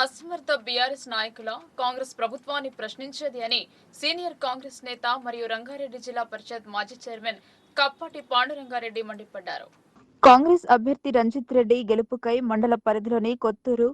అసమర్థ బీఆర్ఎస్ నాయకుల కాంగ్రెస్ ప్రభుత్వాన్ని ప్రశ్నించేది అని సీనియర్ కాంగ్రెస్ నేత మరియు రంగారెడ్డి జిల్లా పరిషత్ మాజీ చైర్మన్ కప్పాటి పాండురంగారెడ్డి మండిపడ్డారు. కాంగ్రెస్ అభ్యర్థి రంజిత్ రెడ్డి గెలుపుకై మండల పరిధిలోని కొత్తూరు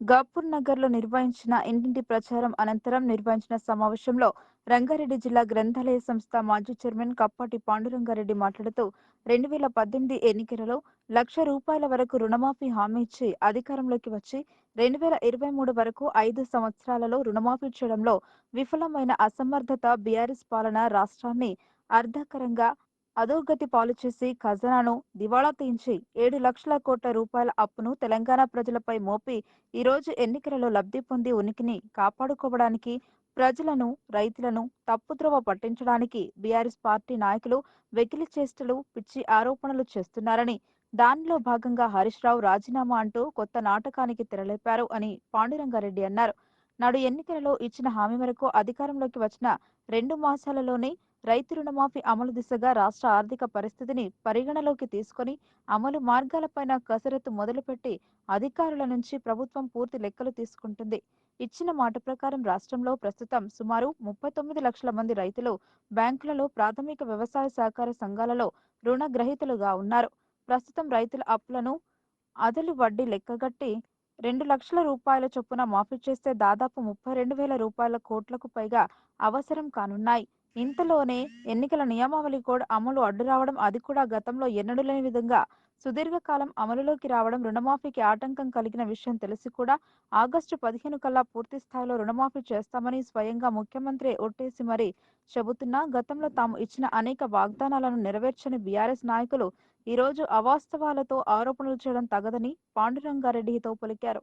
గాపూర్ నగర్లో నిర్వహించిన ఇంటింటి ప్రచారం అనంతరం నిర్వహించిన సమావేశంలో రంగారెడ్డి జిల్లా గ్రంథాలయ సంస్థ మాజీ చైర్మన్ కప్పాటి పాండురంగారెడ్డి మాట్లాడుతూ రెండు వేల పద్దెనిమిది ఎన్నికలలో లక్ష రూపాయల వరకు రుణమాఫీ హామీ ఇచ్చి అధికారంలోకి వచ్చి రెండు వేల ఇరవై మూడు వరకు ఐదు సంవత్సరాలలో రుణమాఫీ చేయడంలో విఫలమైన అసమర్థత బీఆర్ఎస్ పాలన రాష్ట్రాన్ని అర్ధకరంగా అధోగతి పాలు చేసి ఖజానాను దివాళా తీయించి ఏడు లక్షల కోట్ల రూపాయల అప్పును తెలంగాణ ప్రజలపై మోపి ఈ రోజు ఎన్నికలలో లబ్ధి పొంది ఉనికిని కాపాడుకోవడానికి ప్రజలను రైతులను తప్పుద్రోవ పట్టించడానికి బీఆర్ఎస్ పార్టీ నాయకులు వెకిలి చేష్టలు పిచ్చి ఆరోపణలు చేస్తున్నారని దానిలో భాగంగా హరీష్ రావు రాజీనామా అంటూ కొత్త నాటకానికి తెరలేపారు అని పాండురంగారెడ్డి అన్నారు. నాడు ఎన్నికలలో ఇచ్చిన హామీ మేరకు అధికారంలోకి వచ్చిన రెండు మాసాలలోనే రైతు రుణమాఫీ అమలు దిశగా రాష్ట్ర ఆర్థిక పరిస్థితిని పరిగణలోకి తీసుకొని అమలు మార్గాలపైన కసరత్తు మొదలుపెట్టి అధికారుల నుంచి ప్రభుత్వం పూర్తి లెక్కలు తీసుకుంటుంది. ఇచ్చిన మాట ప్రకారం రాష్ట్రంలో ప్రస్తుతం సుమారు ముప్పై తొమ్మిది లక్షల మంది రైతులు బ్యాంకులలో ప్రాథమిక వ్యవసాయ సహకార సంఘాలలో రుణగ్రహీతలుగా ఉన్నారు. ప్రస్తుతం రైతుల అప్పులను అదలు వడ్డీ లెక్కగట్టి రెండు లక్షల రూపాయల చొప్పున మాఫీ చేస్తే దాదాపు ముప్పై రెండు వేల రూపాయల కోట్లకు పైగా అవసరం కానున్నాయి. ఇంతలోనే ఎన్నికల నియమావళి కోడ్ అమలు అడ్డు రావడం అది కూడా గతంలో ఎన్నడూ లేని విధంగా సుదీర్ఘకాలం అమలులోకి రావడం రుణమాఫీకి ఆటంకం కలిగిన విషయం తెలిసి కూడా ఆగస్టు పదిహేను కల్లా పూర్తి స్థాయిలో రుణమాఫీ చేస్తామని స్వయంగా ముఖ్యమంత్రి ఒట్టేసి మరీ చెబుతున్నా గతంలో తాము ఇచ్చిన అనేక వాగ్దానాలను నెరవేర్చని బీఆర్ఎస్ నాయకులు ఈరోజు అవాస్తవాలతో ఆరోపణలు చేయడం తగదని పాండురంగారెడ్డితో పలికారు.